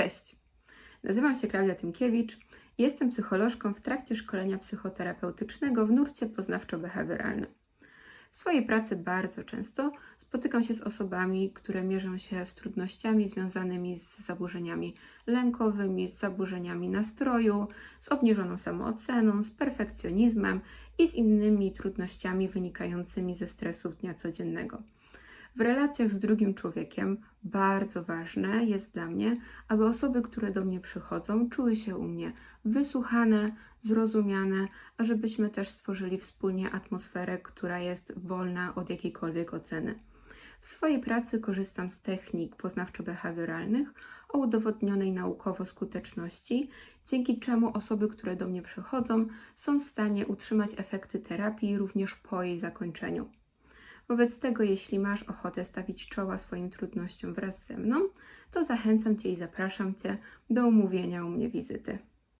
Cześć, nazywam się Klaudia Tymkiewicz i jestem psycholożką w trakcie szkolenia psychoterapeutycznego w nurcie poznawczo-behawioralnym. W swojej pracy bardzo często spotykam się z osobami, które mierzą się z trudnościami związanymi z zaburzeniami lękowymi, z zaburzeniami nastroju, z obniżoną samooceną, z perfekcjonizmem i z innymi trudnościami wynikającymi ze stresów dnia codziennego. W relacjach z drugim człowiekiem bardzo ważne jest dla mnie, aby osoby, które do mnie przychodzą, czuły się u mnie wysłuchane, zrozumiane, a żebyśmy też stworzyli wspólnie atmosferę, która jest wolna od jakiejkolwiek oceny. W swojej pracy korzystam z technik poznawczo-behawioralnych o udowodnionej naukowo skuteczności, dzięki czemu osoby, które do mnie przychodzą, są w stanie utrzymać efekty terapii również po jej zakończeniu. Wobec tego, jeśli masz ochotę stawić czoła swoim trudnościom wraz ze mną, to zachęcam Cię i zapraszam Cię do umówienia u mnie wizyty.